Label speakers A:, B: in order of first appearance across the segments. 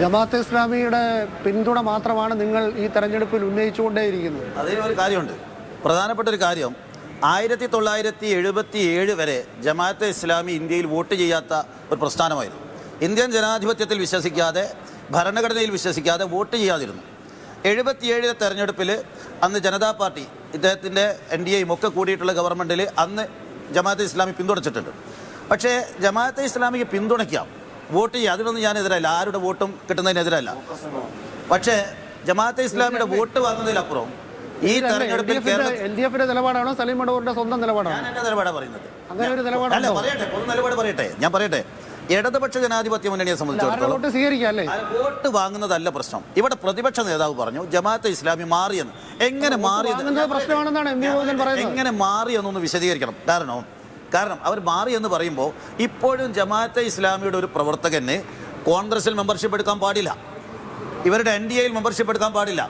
A: ജമാഅത്തെ ഇസ്ലാമിയുടെ പിന്തുണ മാത്രമാണ് നിങ്ങൾ ഈ തെരഞ്ഞെടുപ്പിൽ ഉന്നയിച്ചുകൊണ്ടേയിരിക്കുന്നത്.
B: അതേ ഒരു കാര്യമുണ്ട്. പ്രധാനപ്പെട്ട ഒരു കാര്യം ആയിരത്തി തൊള്ളായിരത്തി എഴുപത്തി ഏഴ് വരെ ജമാഅത്തെ ഇസ്ലാമി ഇന്ത്യയിൽ വോട്ട് ചെയ്യാത്ത ഒരു പ്രസ്ഥാനമായിരുന്നു. ഇന്ത്യൻ ജനാധിപത്യത്തിൽ വിശ്വസിക്കാതെ ഭരണഘടനയിൽ വിശ്വസിക്കാതെ വോട്ട് ചെയ്യാതിരുന്നു. എഴുപത്തിയേഴിലെ തെരഞ്ഞെടുപ്പിൽ അന്ന് ജനതാ പാർട്ടി ഇദ്ദേഹത്തിന്റെ എൻ ഡി എയും ഒക്കെ കൂടിയിട്ടുള്ള ഗവൺമെന്റിൽ അന്ന് ജമാഅത്തെ ഇസ്ലാമി പിന്തുണച്ചിട്ടുണ്ട്. പക്ഷേ ജമാഅത്തെ ഇസ്ലാമിക്ക് പിന്തുണയ്ക്കാം. വോട്ട് ചെയ്യുക. അതിനൊന്നും ഞാൻ എതിരല്ല ആരുടെ വോട്ടും കിട്ടുന്നതിനെതിരല്ല. പക്ഷേ ജമാഅത്തെ ഇസ്ലാമിയുടെ വോട്ട് വാങ്ങുന്നതിലപ്പുറം ഈ തെരഞ്ഞെടുപ്പിൽ കേരള
A: എൽ ഡി എഫിന്റെ നിലപാടാണോ? സലീം സ്വന്തം നിലപാടാണോ?
B: ഞാൻ എന്റെ നിലപാടാണ് പറയുന്നത്.
A: അങ്ങനെ ഒരു
B: പറയട്ടെ പൊതു നിലപാട് പറയട്ടെ. ഞാൻ പറയട്ടെ. ഇടതുപക്ഷ ജനാധിപത്യ മുന്നണിയെ സംബന്ധിച്ചിടത്തോളം
A: വോട്ട്
B: വാങ്ങുന്നതല്ല പ്രശ്നം. ഇവിടെ പ്രതിപക്ഷ നേതാവ് പറഞ്ഞു ജമാഅത്തെ ഇസ്ലാമി മാറിയെന്ന്. എങ്ങനെ
A: മാറിയെന്ന്?
B: എങ്ങനെ മാറിയെന്നൊന്ന് വിശദീകരിക്കണം. കാരണം കാരണം അവർ മാറി എന്ന് പറയുമ്പോൾ ഇപ്പോഴും ജമാഅത്തെ ഇസ്ലാമിയുടെ ഒരു പ്രവർത്തകന് കോൺഗ്രസിൽ മെമ്പർഷിപ്പ് എടുക്കാൻ പാടില്ല. ഇവരുടെ എൻ ഡി എയിൽ മെമ്പർഷിപ്പ് എടുക്കാൻ പാടില്ല.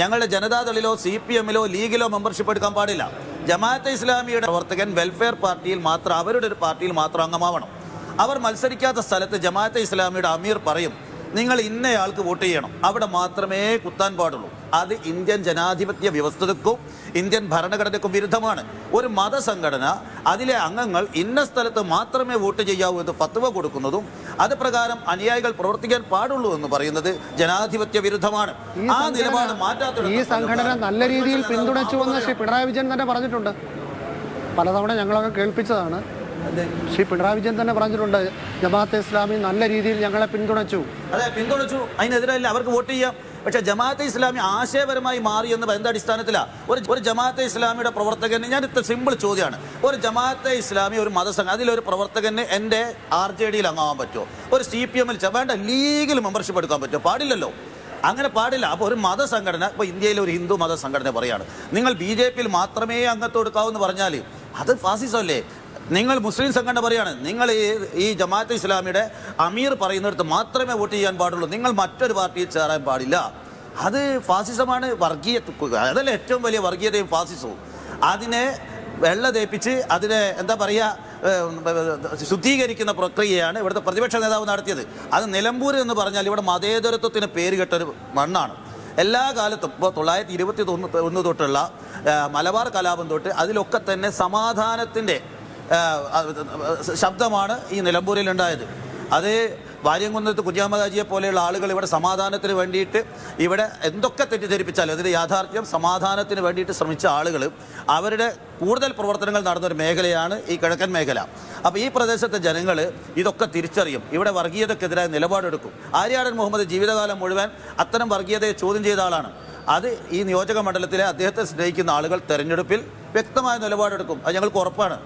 B: ഞങ്ങളുടെ ജനതാദളിലോ സി പി എമ്മിലോ ലീഗിലോ മെമ്പർഷിപ്പ് എടുക്കാൻ പാടില്ല. ജമാഅത്തെ ഇസ്ലാമിയുടെ പ്രവർത്തകൻ വെൽഫെയർ പാർട്ടിയിൽ മാത്രം അവരുടെ ഒരു പാർട്ടിയിൽ മാത്രം അംഗമാവണം. അവർ മത്സരിക്കാത്ത സ്ഥലത്ത് ജമാഅത്തെ ഇസ്ലാമിയുടെ അമീർ പറയും നിങ്ങൾ ഇന്നയാൾക്ക് വോട്ട് ചെയ്യണം. അവിടെ മാത്രമേ കുത്താൻ പാടുള്ളൂ. അത് ഇന്ത്യൻ ജനാധിപത്യ വ്യവസ്ഥതക്കും ഇന്ത്യൻ ഭരണഘടനയ്ക്കും വിരുദ്ധമാണ്. ഒരു മതസംഘടന അതിലെ അംഗങ്ങൾ ഇന്ന സ്ഥലത്ത് മാത്രമേ വോട്ട് ചെയ്യാവൂ എന്ന് ഫത്വ കൊടുക്കുന്നതും അത് പ്രകാരം അനുയായികൾ പ്രവർത്തിക്കാൻ പാടുള്ളൂ എന്ന് പറയുന്നത് ജനാധിപത്യ വിരുദ്ധമാണ്. ആ നിലപാട് മാറ്റാത്ത ഈ
A: സംഘടന നല്ല രീതിയിൽ പിന്തുണച്ചുവെന്ന് ശ്രീ പിണറായി വിജയൻ തന്നെ പറഞ്ഞിട്ടുണ്ട്. പലതവണ ഞങ്ങളൊക്കെ കേൾപ്പിച്ചതാണ്. ശ്രീ പിണറായി വിജയൻ തന്നെ പറഞ്ഞിട്ടുണ്ട് ജമാഅത്തെ ഇസ്ലാമി നല്ല രീതിയിൽ ഞങ്ങളെ പിന്തുണച്ചു.
B: അതെ പിന്തുണച്ചു. അതിനെതിരല്ല അവർക്ക് വോട്ട് ചെയ്യാം. പക്ഷേ ജമാഅത്തെ ഇസ്ലാമി ആശയപരമായി മാറി എന്ന് എന്താ അടിസ്ഥാനത്തിലാണ് ഒരു ഒരു ജമാഅത്തെ ഇസ്ലാമിയുടെ പ്രവർത്തകന് ഞാൻ ഇത്ര സിമ്പിൾ ചോദ്യമാണ്. ഒരു ജമാഅത്തെ ഇസ്ലാമി ഒരു മതസംഘം അതിലൊരു പ്രവർത്തകന് എന്റെ ആർ ജെ ഡിയിൽ അങ്ങാവാൻ പറ്റുമോ? ഒരു സി പി എമ്മിൽ വേണ്ട ലീഗൽ മെമ്പർഷിപ്പ് എടുക്കാൻ പറ്റുമോ? പാടില്ലല്ലോ. അങ്ങനെ പാടില്ല. അപ്പോൾ ഒരു മതസംഘടന ഇപ്പോൾ ഇന്ത്യയിലെ ഒരു ഹിന്ദു മതസംഘടന പറയാണ്. നിങ്ങൾ ബി ജെ പിയിൽ മാത്രമേ അംഗത്വം എടുക്കാവൂ എന്ന് പറഞ്ഞാൽ അത് ഫാസിസം അല്ലേ നിങ്ങൾ മുസ്ലിം സംഘടന പറയാണ് നിങ്ങൾ ഈ ഈ ജമാഅത്ത് ഇസ്ലാമിയുടെ അമീർ പറയുന്നിടത്ത് മാത്രമേ വോട്ട് ചെയ്യാൻ പാടുള്ളൂ നിങ്ങൾ മറ്റൊരു പാർട്ടിയിൽ ചേരാൻ പാടില്ല. അത് ഫാസിസമാണ് വർഗീയ അതല്ല ഏറ്റവും വലിയ വർഗീയതയും ഫാസിസവും. അതിനെ വെള്ള തേപ്പിച്ച് അതിനെ എന്താ പറയുക ശുദ്ധീകരിക്കുന്ന പ്രക്രിയയാണ് ഇവിടുത്തെ പ്രതിപക്ഷ നേതാവ് നടത്തിയത്. അത് നിലമ്പൂർ എന്ന് പറഞ്ഞാൽ ഇവിടെ മതേതരത്വത്തിന് പേര് കെട്ടൊരു മണ്ണാണ്. എല്ലാ കാലത്തും ഇപ്പോൾ തൊള്ളായിരത്തി ഇരുപത്തി ഒന്ന് തൊട്ടുള്ള മലബാർ കലാപം തൊട്ട് അതിലൊക്കെ തന്നെ സമാധാനത്തിന്റെ ശബ്ദമാണ് ഈ നിലമ്പൂരിൽ ഉണ്ടായത് അത് വാര്യംകുന്നത്ത് കുഞ്ഞാമദാജിയെ പോലെയുള്ള ആളുകൾ ഇവിടെ സമാധാനത്തിന് വേണ്ടിയിട്ട് ഇവിടെ എന്തൊക്കെ തെറ്റിദ്ധരിപ്പിച്ചാലും അതിന്റെ യാഥാർത്ഥ്യം സമാധാനത്തിന് വേണ്ടിയിട്ട് ശ്രമിച്ച ആളുകൾ അവരുടെ കൂടുതൽ പ്രവർത്തനങ്ങൾ നടന്നൊരു മേഖലയാണ് ഈ കിഴക്കൻ മേഖല. അപ്പോൾ ഈ പ്രദേശത്തെ ജനങ്ങൾ ഇതൊക്കെ തിരിച്ചറിയും. ഇവിടെ വർഗീയതക്കെതിരായ നിലപാടെടുക്കും. ആര്യാടൻ മുഹമ്മദ് ജീവിതകാലം മുഴുവൻ അത്തരം വർഗീയതയെ ചോദ്യം ചെയ്ത ആളാണ്. അത് ഈ നിയോജക മണ്ഡലത്തിലെ അദ്ദേഹത്തെ സ്നേഹിക്കുന്ന ആളുകൾ തെരഞ്ഞെടുപ്പിൽ വ്യക്തമായ നിലപാടെടുക്കും. അത് ഞങ്ങൾക്ക് ഉറപ്പാണ്.